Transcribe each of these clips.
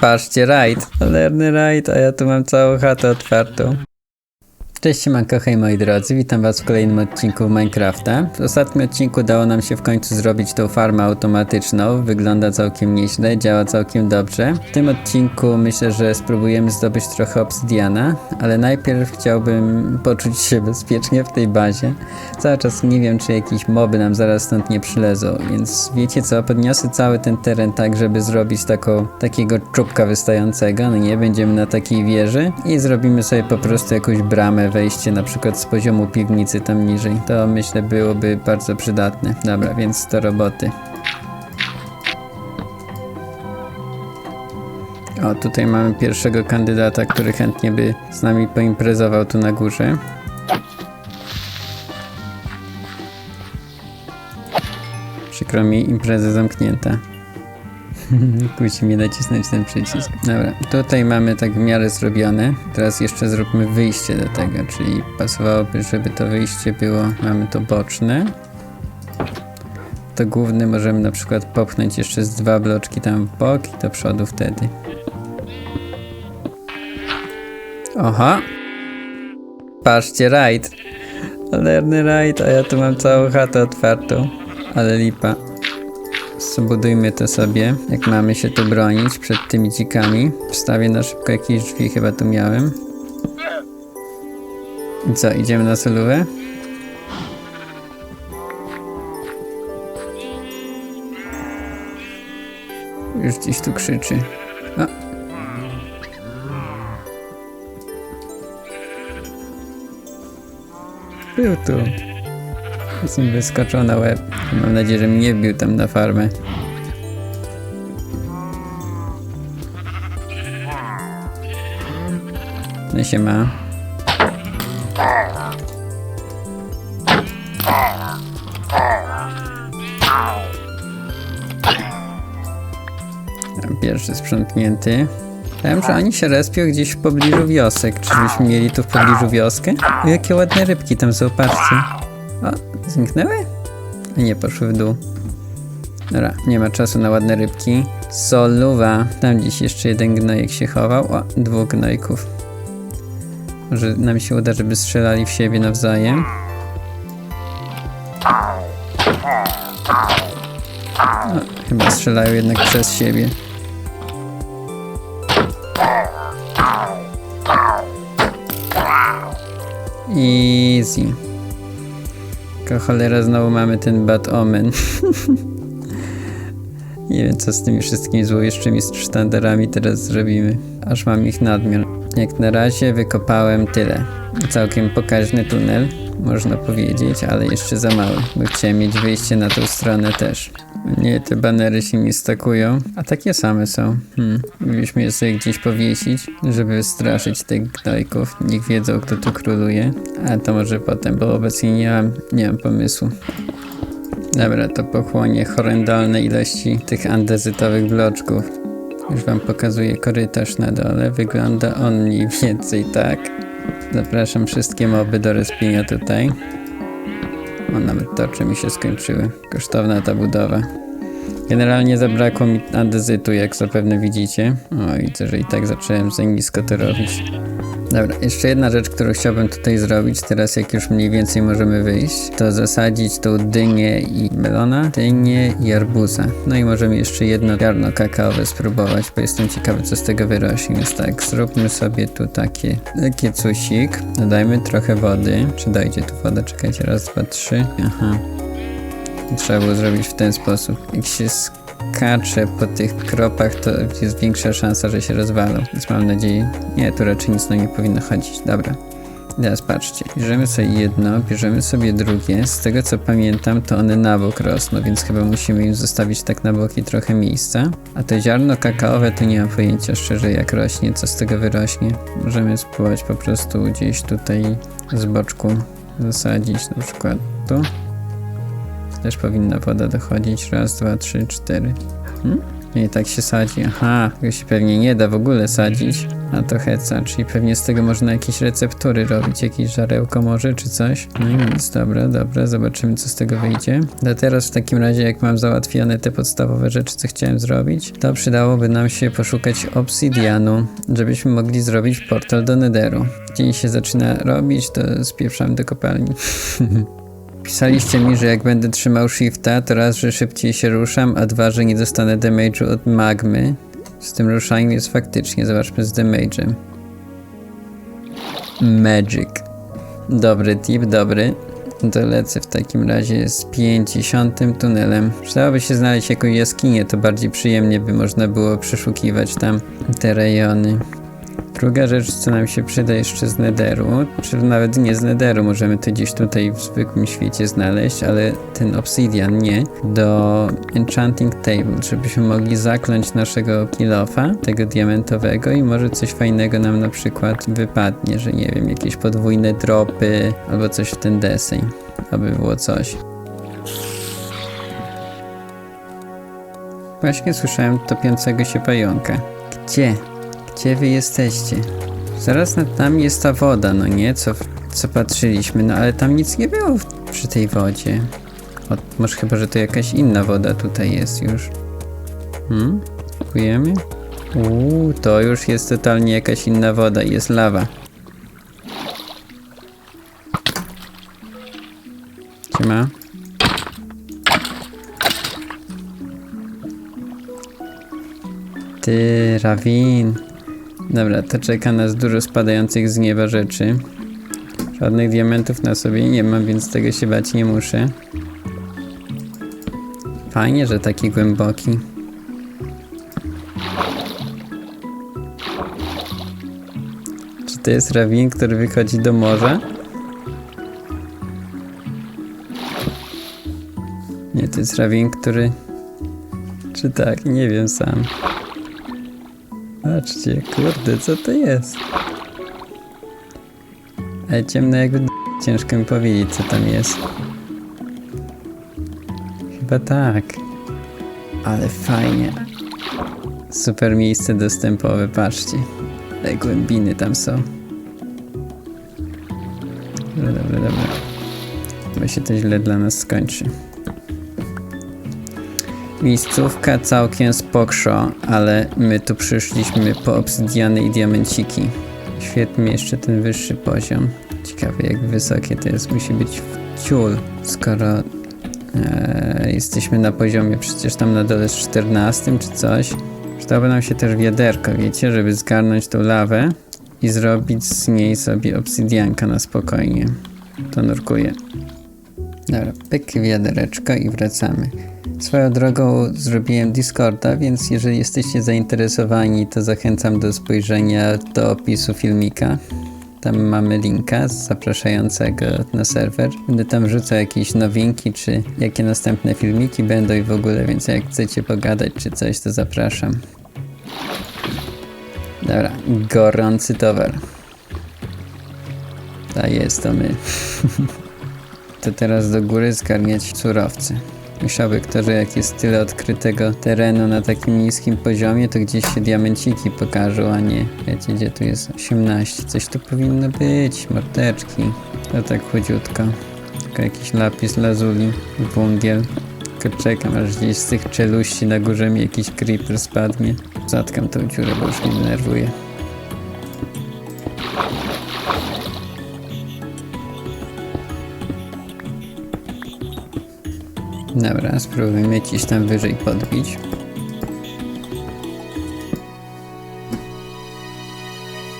Patrzcie, rajd. Cholerny rajd, a ja tu mam całą chatę otwartą. Cześć siemanko, hej moi drodzy, witam was w kolejnym odcinku Minecrafta. W ostatnim odcinku udało nam się w końcu zrobić tą farmę automatyczną, wygląda całkiem nieźle, działa całkiem dobrze. W tym odcinku myślę, że spróbujemy zdobyć trochę obsydiana, ale najpierw chciałbym poczuć się bezpiecznie w tej bazie. Cały czas nie wiem, czy jakieś moby nam zaraz stąd nie przylezą, więc wiecie co, podniosę cały ten teren tak, żeby zrobić taką, takiego czubka wystającego, no nie, będziemy na takiej wieży i zrobimy sobie po prostu jakąś bramę, wejście na przykład z poziomu piwnicy tam niżej. To myślę byłoby bardzo przydatne. Dobra, więc do roboty. O, tutaj mamy pierwszego kandydata, który chętnie by z nami poimprezował tu na górze. Przykro mi, impreza zamknięta. Musimy nacisnąć ten przycisk. Dobra, tutaj mamy tak w miarę zrobione. Teraz jeszcze zróbmy wyjście do tego, czyli pasowałoby, żeby to wyjście było, mamy to boczne. To główny możemy na przykład popchnąć jeszcze z dwa bloczki tam w bok i do przodu wtedy. Oha! Patrzcie, rajd! Cholerny rajd, a ja tu mam całą chatę otwartą. Ale lipa. Zbudujmy to sobie, jak mamy się tu bronić przed tymi dzikami. Wstawię na szybko jakieś drzwi, chyba tu miałem. I co, idziemy na solówę? Już gdzieś tu krzyczy. O. Był tu. Jest mi wyskoczył na łeb. Mam nadzieję, że mnie wbił tam na farmę. No się ma. Pierwszy sprzątnięty. Wiem, że oni się respią gdzieś w pobliżu wiosek. Czyżbyśmy mieli tu w pobliżu wioskę? Jakie ładne rybki tam są, patrzcie. O, zniknęły? Nie, poszły w dół. Dobra, nie ma czasu na ładne rybki. Soluwa. Tam gdzieś jeszcze jeden gnojek się chował. O, dwóch gnojków. Może nam się uda, żeby strzelali w siebie nawzajem. O, chyba strzelają jednak przez siebie. Easy. Tylko cholera, znowu mamy ten bad omen. Nie wiem, co z tymi wszystkimi złowieszczymi sztandarami teraz zrobimy. Aż mam ich nadmiar. Jak na razie wykopałem tyle. Całkiem pokaźny tunel, można powiedzieć, ale jeszcze za mały, bo chciałem mieć wyjście na tą stronę też. Nie, te banery się nie stakują, a takie same są. Hmm. Je sobie gdzieś powiesić, żeby straszyć tych gnojków. Niech wiedzą, kto tu króluje. A to może potem, bo obecnie nie mam, nie mam pomysłu. Dobra, to pochłonie horrendalne ilości tych andezytowych bloczków. Już wam pokazuję korytarz na dole. Wygląda on mniej więcej tak. Zapraszam wszystkie moby do respienia tutaj. O, nawet toczy mi się skończyły. Kosztowna ta budowa. Generalnie zabrakło mi andezytu, jak zapewne widzicie. O, widzę, że i tak zacząłem za nisko to robić. Dobra, jeszcze jedna rzecz, którą chciałbym tutaj zrobić, teraz jak już mniej więcej możemy wyjść, to zasadzić tą dynię i melona, dynię i arbuza. No i możemy jeszcze jedno ziarno kakaowe spróbować, bo jestem ciekawy, co z tego wyrośnie. Więc tak, zróbmy sobie tu takie, takie cusik, dodajmy trochę wody. Czy dojdzie tu woda? Czekajcie, raz, dwa, trzy. Aha. Trzeba było zrobić w ten sposób. Jak się skacze po tych kropach, to jest większa szansa, że się rozwalą. Więc mam nadzieję... Nie, tu raczej nic nam nie powinno chodzić. Dobra. Teraz patrzcie. Bierzemy sobie jedno, bierzemy sobie drugie. Z tego co pamiętam, to one na bok rosną, więc chyba musimy im zostawić tak na boki trochę miejsca. A to ziarno kakaowe to nie mam pojęcia szczerze jak rośnie, co z tego wyrośnie. Możemy spróbować po prostu gdzieś tutaj z boczku zasadzić, na przykład tu. Też powinna woda dochodzić. Raz, dwa, trzy, cztery. Hmm? I tak się sadzi. Aha, tego się pewnie nie da w ogóle sadzić. A to heca, czyli pewnie z tego można jakieś receptury robić, jakieś żarełko może, czy coś. No i nic, dobra, dobra, zobaczymy co z tego wyjdzie. A teraz w takim razie, jak mam załatwione te podstawowe rzeczy, co chciałem zrobić, to przydałoby nam się poszukać obsydianu, żebyśmy mogli zrobić portal do Netheru. Dzień się zaczyna robić, to spieprzam do kopalni. Pisaliście mi, że jak będę trzymał shifta, to raz, że szybciej się ruszam, a dwa, że nie dostanę damage'u od magmy. Z tym ruszaniem jest faktycznie, zobaczmy z damage'em. Magic. Dobry tip, dobry. To lecę w takim razie z 50 tunelem. Przydałoby się znaleźć jakąś jaskinię, to bardziej przyjemnie by można było przeszukiwać tam te rejony. Druga rzecz, co nam się przyda jeszcze z Netheru, czy nawet nie z Netheru, możemy to gdzieś tutaj w zwykłym świecie znaleźć, ale ten obsidian nie, do Enchanting Table, żebyśmy mogli zakląć naszego kilofa, tego diamentowego i może coś fajnego nam na przykład wypadnie, że nie wiem, jakieś podwójne dropy albo coś w ten deseń, aby było coś. Właśnie słyszałem topiącego się pająka. Gdzie? Gdzie wy jesteście? Zaraz nad nami jest ta woda, no nie? Co, co patrzyliśmy, no ale tam nic nie było przy tej wodzie. O, może chyba, że to jakaś inna woda tutaj jest już. Hmm? Dziękujemy. Uuu, to już jest totalnie jakaś inna woda jest lawa. Siema. Ty, Rawin. Dobra, to czeka nas dużo spadających z nieba rzeczy. Żadnych diamentów na sobie nie mam, więc tego się bać nie muszę. Fajnie, że taki głęboki. Czy to jest rawin, który wychodzi do morza? Nie, to jest rawin, który... Czy tak? Nie wiem sam. Patrzcie, kurde, co to jest? Ale ciemno jakby d- ciężko mi powiedzieć, co tam jest. Chyba tak. Ale fajnie. Super miejsce dostępowe, patrzcie. Ale głębiny tam są. Dobra, dobra, dobra. Chyba się to źle dla nas skończy. Miejscówka całkiem spokszo, ale my tu przyszliśmy po obsydiany i diamenciki. Świetnie jeszcze ten wyższy poziom. Ciekawe jak wysokie to jest. Musi być w ciul, skoro e, jesteśmy na poziomie przecież tam na dole z 14 czy coś. Przydałoby nam się też wiaderko, wiecie, żeby zgarnąć tą lawę i zrobić z niej sobie obsydianka na spokojnie. To nurkuję. Dobra, pyk wiadereczko i wracamy. Swoją drogą zrobiłem Discorda, więc jeżeli jesteście zainteresowani, to zachęcam do spojrzenia do opisu filmika. Tam mamy linka zapraszającego na serwer. Będę tam wrzucał jakieś nowinki, czy jakie następne filmiki będą i w ogóle, więc jak chcecie pogadać czy coś, to zapraszam. Dobra, gorący towar. Tak jest, to my. to teraz do góry zgarniać surowce. Myślałby kto, że jak jest tyle odkrytego terenu na takim niskim poziomie, to gdzieś się diamenciki pokażą, a nie. Wiecie, gdzie tu jest 18? Coś tu powinno być, mordeczki. To tak chudziutko. Tylko jakiś lapis lazuli, wungiel. Tylko czekam, aż gdzieś z tych czeluści na górze mi jakiś creeper spadnie. Zatkam tą dziurę, bo już mnie denerwuje. Dobra, spróbujmy gdzieś tam wyżej podbić.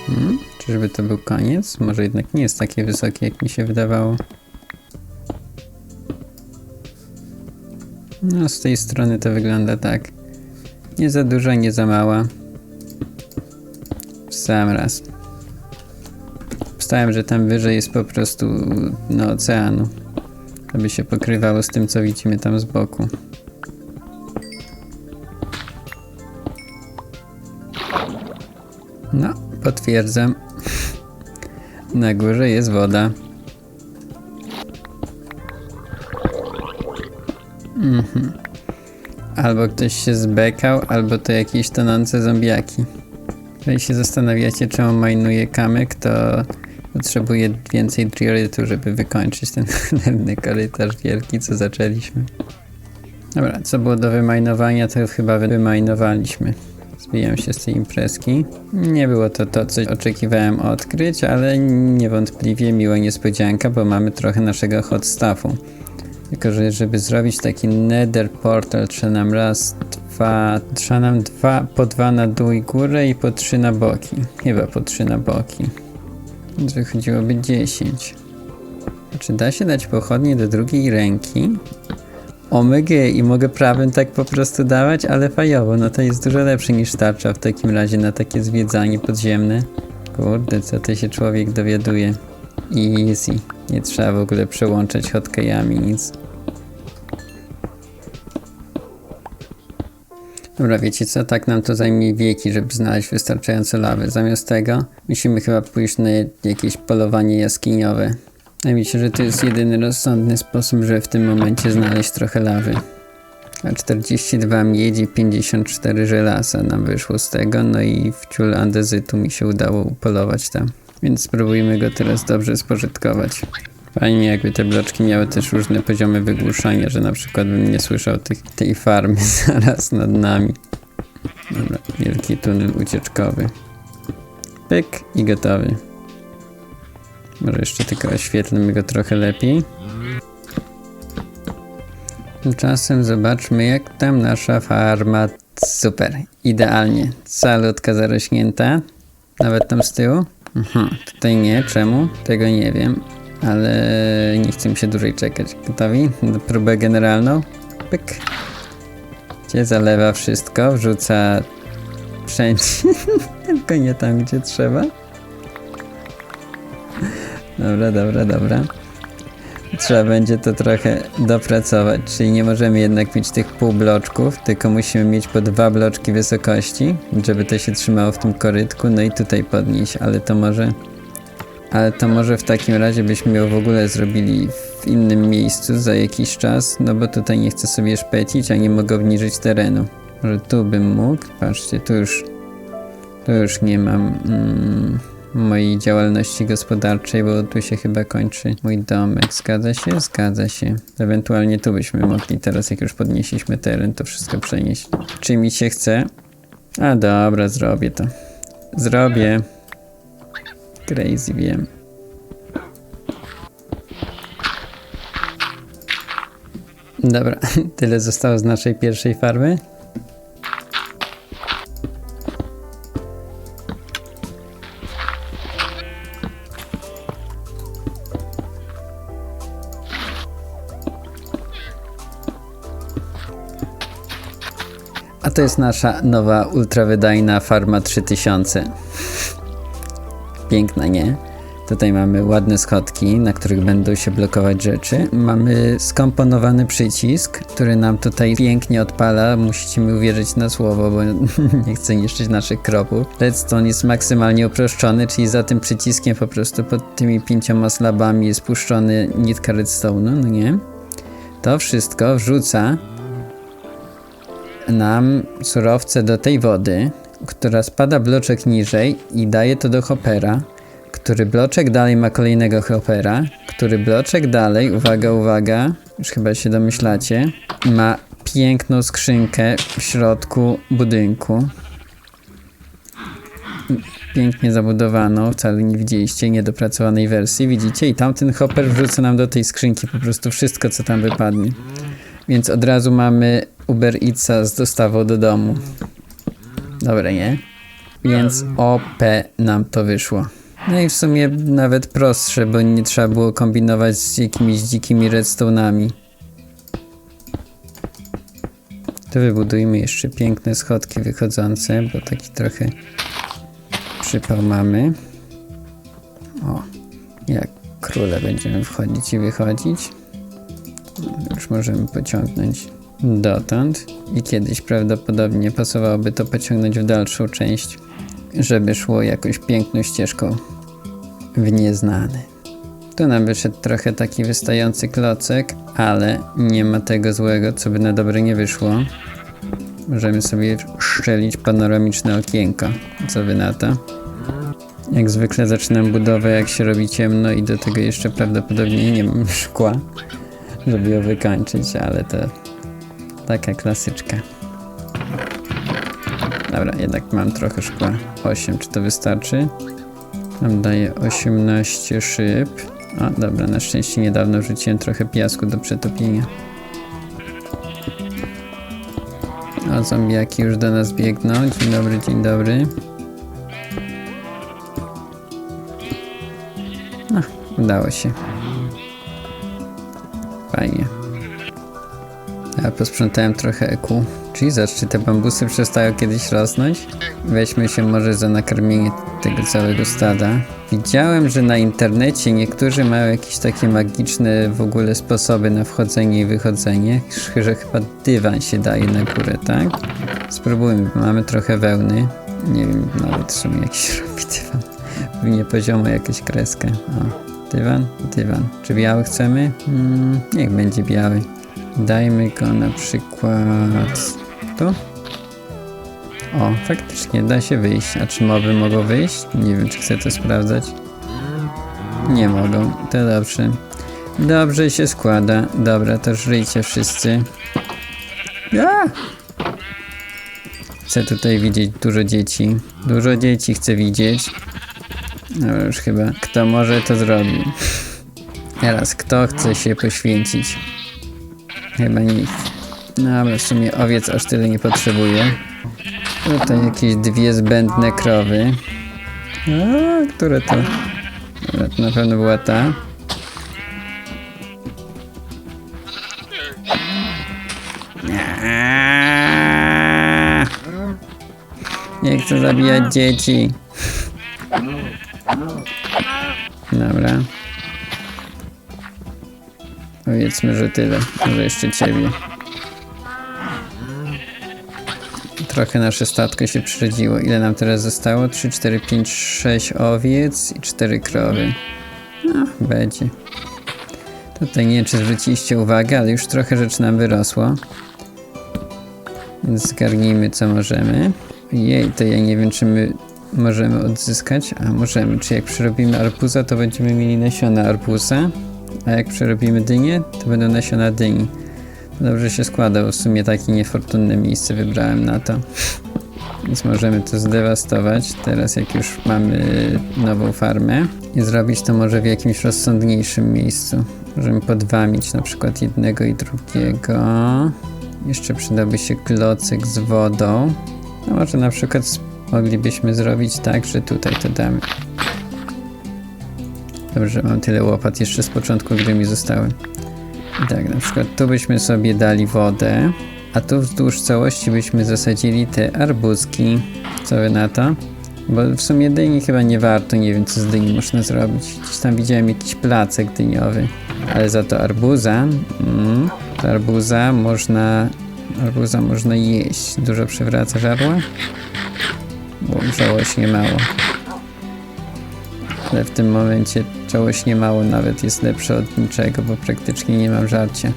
Hmm? Czyżby to był koniec? Może jednak nie jest takie wysokie, jak mi się wydawało. No, z tej strony to wygląda tak. Nie za duża, nie za mała. W sam raz. Wstałem, że tam wyżej jest po prostu no oceanu aby się pokrywało z tym, co widzimy tam z boku. No, potwierdzam. Na górze jest woda. Mhm. Albo ktoś się zbekał, albo to jakieś tonące zombiaki. Jeżeli się zastanawiacie, czemu majnuję kamyk, to potrzebuję więcej driorytu, żeby wykończyć ten chłodny korytarz wielki, co zaczęliśmy. Dobra, co było do wymajnowania, to chyba wymajnowaliśmy. Zbijam się z tej imprezki. Nie było to to, co oczekiwałem odkryć, ale niewątpliwie miła niespodzianka, bo mamy trochę naszego hot stuffu. Tylko, że żeby zrobić taki nether portal, trzeba nam raz, dwa, trzeba nam dwa, po dwa na dół i górę i po trzy na boki. Chyba po trzy na boki. Wychodziłoby 10. Czy da się dać pochodnie do drugiej ręki? Omega i mogę prawym tak po prostu dawać, ale fajowo, no to jest dużo lepsze niż tarcza w takim razie na takie zwiedzanie podziemne. Kurde, co to się człowiek dowiaduje. Easy. Nie trzeba w ogóle przełączać hotkeyami nic. Dobra, wiecie co? Tak nam to zajmie wieki, żeby znaleźć wystarczająco lawy. Zamiast tego musimy chyba pójść na jakieś polowanie jaskiniowe. Mi się, że to jest jedyny rozsądny sposób, żeby w tym momencie znaleźć trochę lawy. A 42 miedzi, 54 żelaza nam wyszło z tego, no i w ciul andezytu mi się udało upolować tam. Więc spróbujmy go teraz dobrze spożytkować. Fajnie jakby te bloczki miały też różne poziomy wygłuszania, że na przykład bym nie słyszał tych, tej farmy zaraz nad nami. Dobra, wielki tunel ucieczkowy. Pyk i gotowy. Może jeszcze tylko oświetlmy go trochę lepiej. Tymczasem zobaczmy jak tam nasza farma. Super, idealnie. Salutka zarośnięta. Nawet tam z tyłu. Mhm, tutaj nie, czemu? Tego nie wiem. Ale nie chcę mi się dłużej czekać. Gotowi? Na próbę generalną. Pyk. Gdzie zalewa wszystko, wrzuca wszędzie. Tylko nie tam, gdzie trzeba. Dobra, dobra, dobra. Trzeba będzie to trochę dopracować, czyli nie możemy jednak mieć tych pół bloczków, tylko musimy mieć po dwa bloczki wysokości, żeby to się trzymało w tym korytku, no i tutaj podnieść, ale to może... Ale to może w takim razie byśmy ją w ogóle zrobili w innym miejscu za jakiś czas, no bo tutaj nie chcę sobie szpecić, a nie mogę obniżyć terenu. Może tu bym mógł, patrzcie, tu już... Tu już nie mam... Mm, mojej działalności gospodarczej, bo tu się chyba kończy mój domek. Zgadza się? Zgadza się. Ewentualnie tu byśmy mogli teraz, jak już podnieśliśmy teren, to wszystko przenieść. Czy mi się chce? A dobra, zrobię to. Zrobię. Crazy, wiem. Dobra, tyle zostało z naszej pierwszej farmy. A to jest nasza nowa ultrawydajna Farma 3000. Piękna, nie? Tutaj mamy ładne schodki, na których będą się blokować rzeczy. Mamy skomponowany przycisk, który nam tutaj pięknie odpala. Musicie mi uwierzyć na słowo, bo nie chcę niszczyć naszych kropów. Redstone jest maksymalnie uproszczony, czyli za tym przyciskiem po prostu pod tymi pięcioma slabami jest puszczony nitka redstone'u, no nie? To wszystko wrzuca nam surowce do tej wody, która spada bloczek niżej i daje to do hopera, który bloczek dalej ma kolejnego hopera, który bloczek dalej, uwaga, uwaga, już chyba się domyślacie, ma piękną skrzynkę w środku budynku. Pięknie zabudowaną, wcale nie widzieliście niedopracowanej wersji, widzicie? I tamten hopper wrzuca nam do tej skrzynki po prostu wszystko, co tam wypadnie. Więc od razu mamy Uber Eatsa z dostawą do domu. Dobre, nie? Więc OP nam to wyszło. No i w sumie nawet prostsze, bo nie trzeba było kombinować z jakimiś dzikimi redstone'ami. To wybudujmy jeszcze piękne schodki wychodzące, bo taki trochę przypał mamy. O, jak króle będziemy wchodzić i wychodzić. Już możemy pociągnąć dotąd i kiedyś prawdopodobnie pasowałoby to pociągnąć w dalszą część, żeby szło jakąś piękną ścieżką w nieznany. Tu nam wyszedł trochę taki wystający klocek, ale nie ma tego złego, co by na dobre nie wyszło. możemy sobie szczelić panoramiczne okienko. Co wy na to? Jak zwykle zaczynam budowę, jak się robi ciemno i do tego jeszcze prawdopodobnie nie mam szkła, żeby ją wykończyć, ale to taka klasyczka. Dobra, jednak mam trochę szkła. 8, czy to wystarczy? Nam daje 18 szyb. O, dobra, na szczęście niedawno wrzuciłem trochę piasku do przetopienia. O, zombiaki już do nas biegną. Dzień dobry, dzień dobry. No, udało się. Fajnie. Ja posprzątałem trochę EQ. Jesus, czy te bambusy przestają kiedyś rosnąć? Weźmy się może za nakarmienie tego całego stada. Widziałem, że na internecie niektórzy mają jakieś takie magiczne w ogóle sposoby na wchodzenie i wychodzenie, że chyba dywan się daje na górę, tak? Spróbujmy, mamy trochę wełny. Nie wiem nawet w sumie jak się robi dywan. Nie poziomo jakaś kreskę. O, dywan, dywan. Czy biały chcemy? Mm, niech będzie biały. Dajmy go na przykład tu. O, faktycznie da się wyjść. A czy moby mogą wyjść? Nie wiem, czy chcę to sprawdzać. Nie mogą. To dobrze. Dobrze się składa. Dobra, to żyjcie wszyscy. A! Chcę tutaj widzieć dużo dzieci. Dużo dzieci chcę widzieć. No już chyba. Kto może, to zrobi. Teraz, kto chce się poświęcić? Chyba nikt. No ale w sumie owiec aż tyle nie potrzebuje. Tutaj jakieś dwie zbędne krowy. A, które to? Dobra, to na pewno była ta. Nie chcę zabijać dzieci. Dobra. Powiedzmy, że tyle. Może jeszcze ciebie. Trochę nasze statko się przyrodziło. Ile nam teraz zostało? 3, 4, 5, 6 owiec i 4 krowy. No, będzie. Tutaj nie wiem, czy zwróciliście uwagę, ale już trochę rzeczy nam wyrosło. Więc zgarnijmy, co możemy. Jej, to ja nie wiem, czy my możemy odzyskać. A możemy. Czy jak przerobimy arbuza, to będziemy mieli nasiona arbuza. A jak przerobimy dynię, to będą nasiona dyni. Dobrze się składa, bo w sumie takie niefortunne miejsce wybrałem na to. Więc możemy to zdewastować. Teraz jak już mamy nową farmę i zrobić to może w jakimś rozsądniejszym miejscu. Możemy podwamić na przykład jednego i drugiego. Jeszcze przydałby się klocek z wodą. No może na przykład moglibyśmy zrobić tak, że tutaj to damy. Dobrze, mam tyle łopat jeszcze z początku, gdy mi zostały. I tak, na przykład tu byśmy sobie dali wodę, a tu wzdłuż całości byśmy zasadzili te arbuzki. Co wy na to? Bo w sumie dyni chyba nie warto, nie wiem co z dyni można zrobić. Gdzieś tam widziałem jakiś placek dyniowy. Ale za to arbuza, mm, to arbuza można, arbuza można jeść. Dużo przywraca żarła? Bo żałośnie mało. Ale w tym momencie żałośnie mało nawet jest lepsze od niczego, bo praktycznie nie mam żarcia.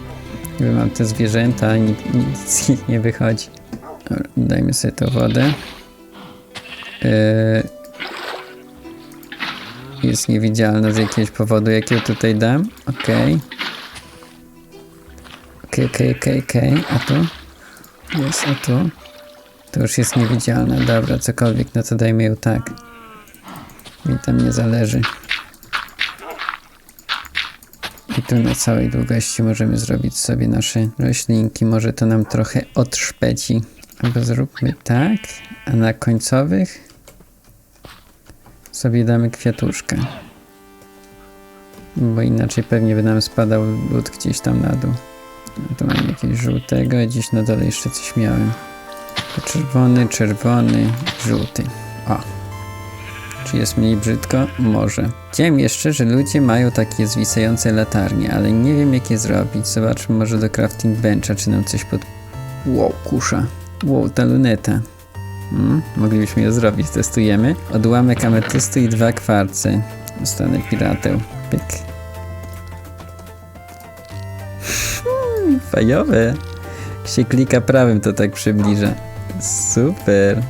Niby mam te zwierzęta, nic, z nich nie wychodzi. Dobra, dajmy sobie tą wodę. Yy, jest niewidzialna z jakiegoś powodu, jakiego tutaj dam. Okej. Okej, okej, okej, okej. A tu? Jest, a tu? To już jest niewidzialna. Dobra, cokolwiek, no to dajmy ją tak. Mi tam nie zależy. I tu na całej długości możemy zrobić sobie nasze roślinki. Może to nam trochę odszpeci. Albo zróbmy tak, a na końcowych sobie damy kwiatuszkę. Bo inaczej pewnie by nam spadał lód gdzieś tam na dół. A tu mam jakiegoś żółtego, a gdzieś na dole jeszcze coś miałem. To czerwony, czerwony, żółty. O, czy jest mniej brzydko? Może. Wiem jeszcze, że ludzie mają takie zwisające latarnie, ale nie wiem jak je zrobić. Zobaczmy może do crafting bencha, czy nam coś pod... Wow, kusza. Wow, ta luneta. Hmm, moglibyśmy ją zrobić, testujemy. Odłamek ametystu i dwa kwarce. Zostanę pirateł. Pyk. Hmm, fajowe. się klika prawym, to tak przybliża. Super.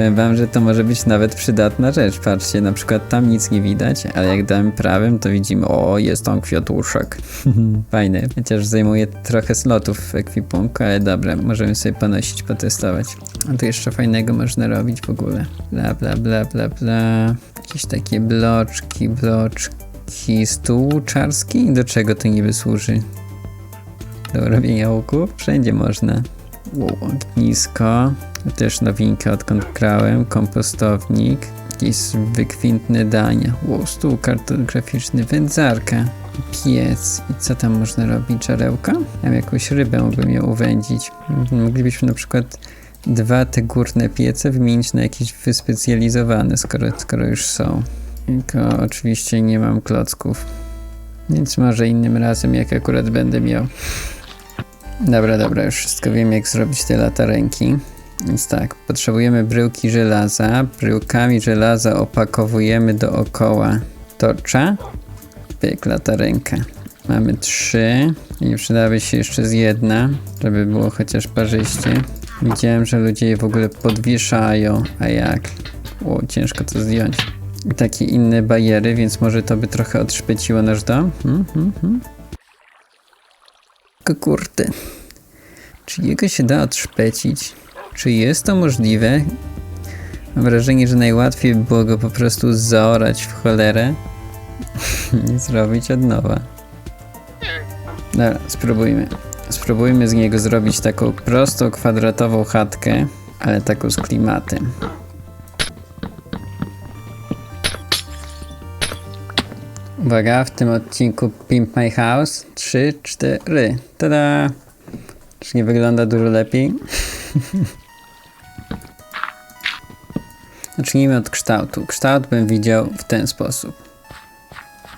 Powiem wam, że to może być nawet przydatna rzecz. Patrzcie, na przykład tam nic nie widać, ale jak damy prawym, to widzimy, o, jest tam kwiatuszek. Fajny. Chociaż zajmuje trochę slotów w ekwipunku, ale dobra, możemy sobie ponosić, potestować. A tu jeszcze fajnego można robić w ogóle. Bla, bla, bla, bla, bla. Jakieś takie bloczki, bloczki. Stół czarski? Do czego to niby służy? Do robienia łuków? Wszędzie można. Ognisko. Też nowinka odkąd grałem. Kompostownik. Jakieś wykwintne dania. Wow, stół kartograficzny. Wędzarka. Piec. I co tam można robić? Czarełka? Mam jakąś rybę, mógłbym ją uwędzić. Mhm, Moglibyśmy na przykład dwa te górne piece wymienić na jakieś wyspecjalizowane, skoro, skoro już są. Tylko oczywiście nie mam klocków. Więc może innym razem, jak akurat będę miał. Dobra, dobra, już wszystko wiem, jak zrobić te latarenki. Więc tak, potrzebujemy bryłki żelaza. Bryłkami żelaza opakowujemy dookoła tocza. Pyk, latarenka. Mamy trzy. I przydałaby się jeszcze z jedna, żeby było chociaż parzyście. Widziałem, że ludzie je w ogóle podwieszają. A jak? O, ciężko to zdjąć. I takie inne bariery, więc może to by trochę odszpeciło nasz dom. Hmm, hmm, hmm. Kurde. Czy jego się da odszpecić? Czy jest to możliwe? Mam wrażenie, że najłatwiej by było go po prostu zaorać w cholerę i zrobić od nowa. Dobra, spróbujmy. Spróbujmy z niego zrobić taką prostą, kwadratową chatkę, ale taką z klimatem. Uwaga, w tym odcinku Pimp My House 3, 4. Tada! Czy nie wygląda dużo lepiej? Zacznijmy od kształtu. Kształt bym widział w ten sposób.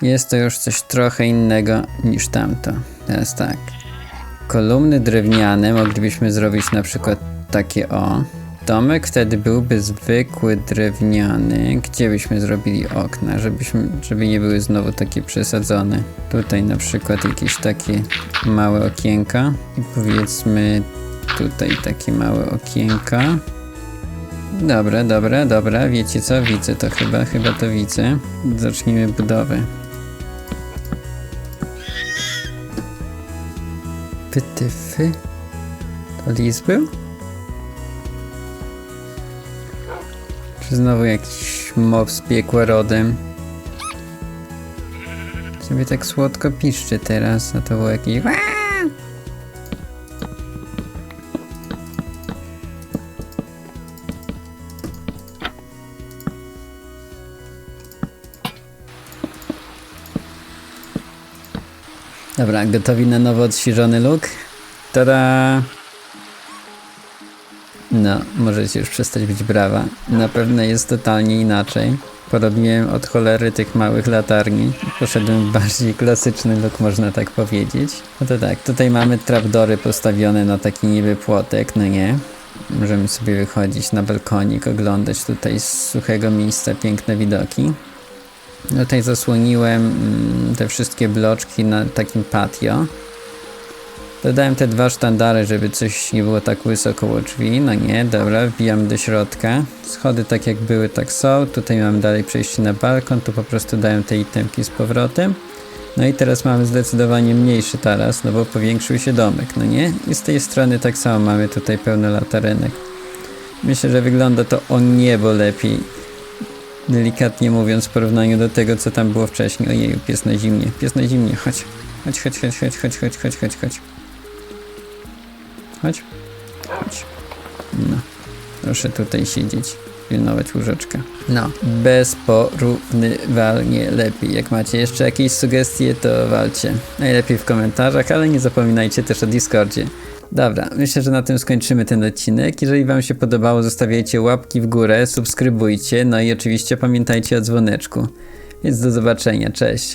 Jest to już coś trochę innego niż tamto. Teraz tak. Kolumny drewniane moglibyśmy zrobić na przykład takie o. Domek wtedy byłby zwykły drewniany. Gdzie byśmy zrobili okna, żebyśmy, żeby nie były znowu takie przesadzone. Tutaj na przykład jakieś takie małe okienka. I powiedzmy tutaj takie małe okienka. Dobra, dobra, dobra. Wiecie co? Widzę to chyba, chyba to widzę. Zacznijmy budowę. Wytyfy? To lis był? Znowu jakiś mob z piekła rodem? Sobie tak słodko piszczy teraz, a to było jakieś... Dobra, gotowi na nowo odświeżony look? Tada! No, możecie już przestać być brawa. Na pewno jest totalnie inaczej. Porobiłem od cholery tych małych latarni. Poszedłem w bardziej klasyczny look, można tak powiedzieć. No to tak, tutaj mamy trapdory postawione na taki niby płotek, no nie? Możemy sobie wychodzić na balkonik, oglądać tutaj z suchego miejsca piękne widoki. Tutaj zasłoniłem mm, te wszystkie bloczki na takim patio. Dodałem te dwa sztandary, żeby coś nie było tak wysoko koło drzwi. No nie, dobra, wbijam do środka. Schody tak jak były, tak są. Tutaj mam dalej przejście na balkon, tu po prostu daję te itemki z powrotem. No i teraz mamy zdecydowanie mniejszy taras, no bo powiększył się domek, no nie? I z tej strony tak samo mamy tutaj pełno latarenek. Myślę, że wygląda to o niebo lepiej. Delikatnie mówiąc w porównaniu do tego, co tam było wcześniej. Ojej, pies na zimnie, pies na zimnie. Chodź, chodź, chodź, chodź, chodź, chodź, chodź, chodź, chodź. Chodź. Chodź. No. Proszę tutaj siedzieć, pilnować łóżeczka. No, bezporównywalnie lepiej. Jak macie jeszcze jakieś sugestie, to walcie. Najlepiej w komentarzach, ale nie zapominajcie też o Discordzie. Dobra, myślę, że na tym skończymy ten odcinek. Jeżeli Wam się podobało, zostawiajcie łapki w górę, subskrybujcie, no i oczywiście pamiętajcie o dzwoneczku. Więc do zobaczenia, cześć.